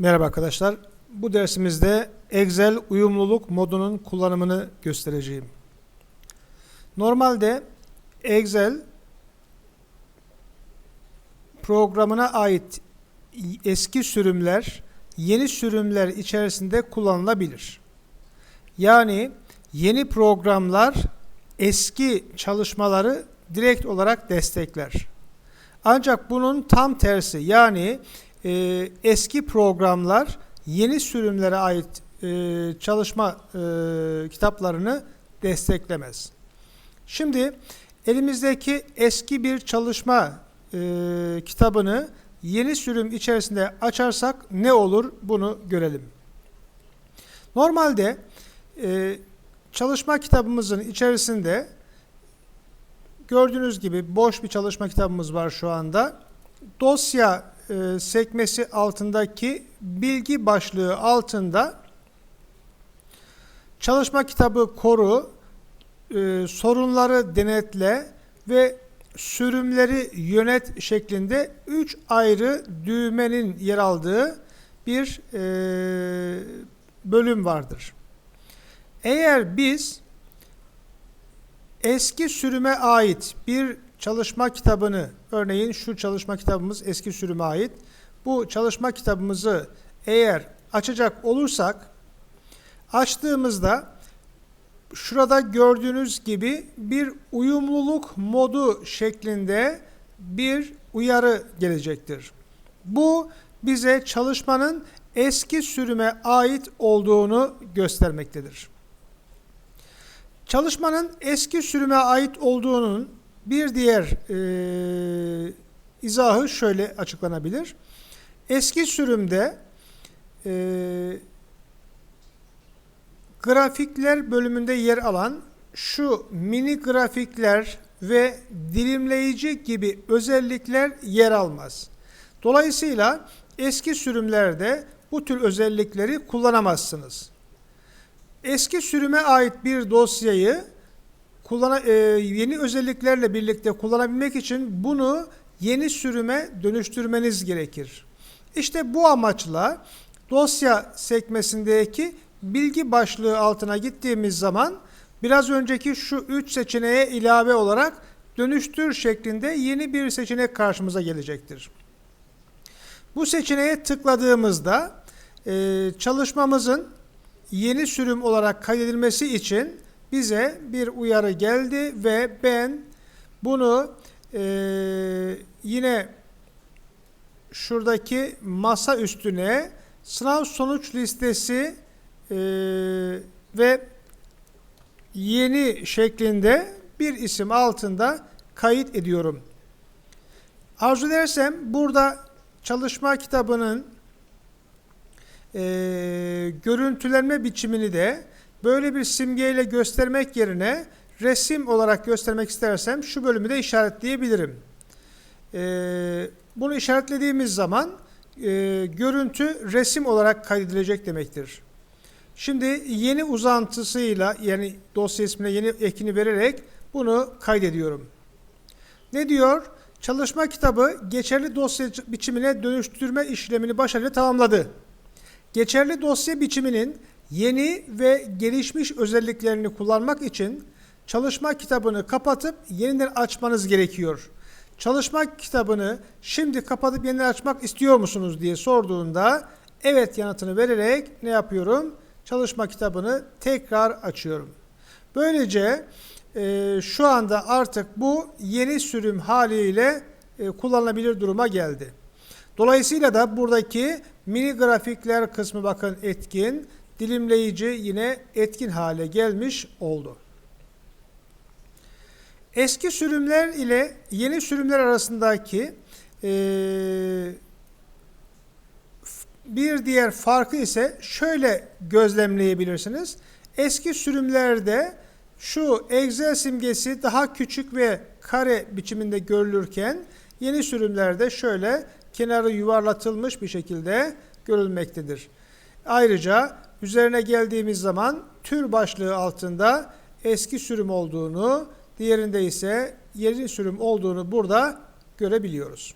Merhaba arkadaşlar. Bu dersimizde Excel uyumluluk modunun kullanımını göstereceğim. Normalde Excel programına ait eski sürümler yeni sürümler içerisinde kullanılabilir. Yani yeni programlar eski çalışmaları direkt olarak destekler. Ancak bunun tam tersi yani e, eski programlar yeni sürümlere ait e, çalışma e, kitaplarını desteklemez. Şimdi elimizdeki eski bir çalışma e, kitabını yeni sürüm içerisinde açarsak ne olur bunu görelim. Normalde e, çalışma kitabımızın içerisinde gördüğünüz gibi boş bir çalışma kitabımız var şu anda. Dosya e, sekmesi altındaki bilgi başlığı altında çalışma kitabı koru, e, sorunları denetle ve sürümleri yönet şeklinde üç ayrı düğmenin yer aldığı bir e, bölüm vardır. Eğer biz eski sürüme ait bir çalışma kitabını, örneğin şu çalışma kitabımız eski sürüme ait. Bu çalışma kitabımızı eğer açacak olursak, açtığımızda şurada gördüğünüz gibi bir uyumluluk modu şeklinde bir uyarı gelecektir. Bu bize çalışmanın eski sürüme ait olduğunu göstermektedir. Çalışmanın eski sürüme ait olduğunun bir diğer e, izahı şöyle açıklanabilir. Eski sürümde e, grafikler bölümünde yer alan şu mini grafikler ve dilimleyici gibi özellikler yer almaz. Dolayısıyla eski sürümlerde bu tür özellikleri kullanamazsınız. Eski sürüme ait bir dosyayı kullana, e, yeni özelliklerle birlikte kullanabilmek için bunu yeni sürüme dönüştürmeniz gerekir. İşte bu amaçla dosya sekmesindeki bilgi başlığı altına gittiğimiz zaman biraz önceki şu üç seçeneğe ilave olarak dönüştür şeklinde yeni bir seçenek karşımıza gelecektir. Bu seçeneğe tıkladığımızda e, çalışmamızın yeni sürüm olarak kaydedilmesi için bize bir uyarı geldi ve ben bunu e, yine şuradaki masa üstüne sınav sonuç listesi e, ve yeni şeklinde bir isim altında kayıt ediyorum. Arzu edersem burada çalışma kitabının e, görüntülenme biçimini de böyle bir simgeyle göstermek yerine resim olarak göstermek istersem şu bölümü de işaretleyebilirim. E, bunu işaretlediğimiz zaman e, görüntü resim olarak kaydedilecek demektir. Şimdi yeni uzantısıyla yani dosya ismine yeni ekini vererek bunu kaydediyorum. Ne diyor? Çalışma kitabı geçerli dosya biçimine dönüştürme işlemini başarıyla tamamladı. Geçerli dosya biçiminin yeni ve gelişmiş özelliklerini kullanmak için çalışma kitabını kapatıp yeniden açmanız gerekiyor. Çalışma kitabını şimdi kapatıp yeniden açmak istiyor musunuz diye sorduğunda evet yanıtını vererek ne yapıyorum? Çalışma kitabını tekrar açıyorum. Böylece e, şu anda artık bu yeni sürüm haliyle e, kullanılabilir duruma geldi. Dolayısıyla da buradaki mini grafikler kısmı bakın etkin, dilimleyici yine etkin hale gelmiş oldu. Eski sürümler ile yeni sürümler arasındaki e, bir diğer farkı ise şöyle gözlemleyebilirsiniz. Eski sürümlerde şu Excel simgesi daha küçük ve kare biçiminde görülürken yeni sürümlerde şöyle kenarı yuvarlatılmış bir şekilde görülmektedir. Ayrıca üzerine geldiğimiz zaman tür başlığı altında eski sürüm olduğunu, diğerinde ise yeni sürüm olduğunu burada görebiliyoruz.